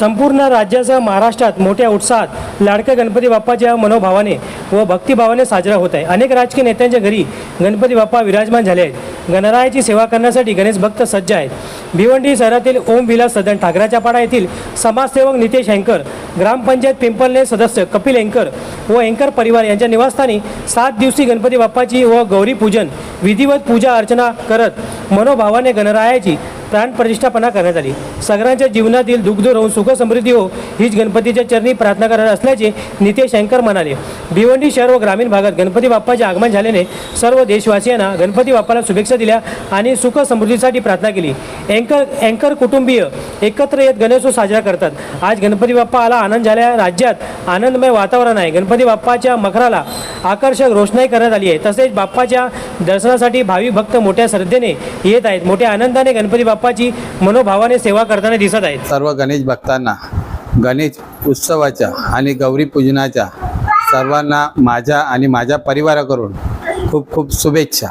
संपूर्ण राज्यासह महाराष्ट्रात मोठ्या उत्साहात लाडक्या गणपती बाप्पाच्या मनोभावाने व भक्तिभावाने साजरा होत आहे. अनेक राजकीय नेत्यांच्या घरी गणपती बाप्पा विराजमान झाले आहेत. गणरायाची सेवा करण्यासाठी गणेश भक्त सज्ज आहेत. भिवंडी शहरातील ओम विलास सदन ठाकराच्या पाडा येथील समाजसेवक नितेश हँकर ग्रामपंचायत पिंपलने सदस्य कपिल हँकर व हँकर परिवार यांच्या निवासस्थानी सात दिवशी गणपती बाप्पाची व गौरी पूजन विधिवत पूजा अर्चना करत मनोभावाने गणरायाची प्राणप्रतिष्ठापना करण्यात आली. सगळ्यांच्या जीवनातील दुग्ध राहून सुख समृद्धी हो हीच गणपतीच्या चरणी प्रार्थना करणार असल्याचे नितेश शंकर म्हणाले. भिवंडी शहर व ग्रामीण भागात गणपती बाप्पाचे आगमन झाल्याने सर्व देशवासियांना गणपती बाप्पाला शुभेच्छा दिल्या आणि सुख समृद्धीसाठी प्रार्थना केली. अँकर अँकर कुटुंबीय एकत्र येत गणेशोत्सव साजरा करतात. आज गणपती बाप्पा आला आनंद झाल्या राज्यात आनंदमय वातावरण आहे. गणपती बाप्पाच्या मखराला आकर्षक रोषणाई करण्यात आली आहे. तसेच बाप्पाच्या दर्शनासाठी भावी भक्त मोठ्या श्रद्धेने येत आहेत. मोठ्या आनंदाने गणपती बाप्पाची मनोभावाने सेवा करताना दिसत आहेत. सर्व गणेश भक्तांना गणेश उत्सवाच्या आणि गौरी पूजनाच्या सर्वांना माझ्या आणि माझ्या परिवाराकडून खूप खूप शुभेच्छा.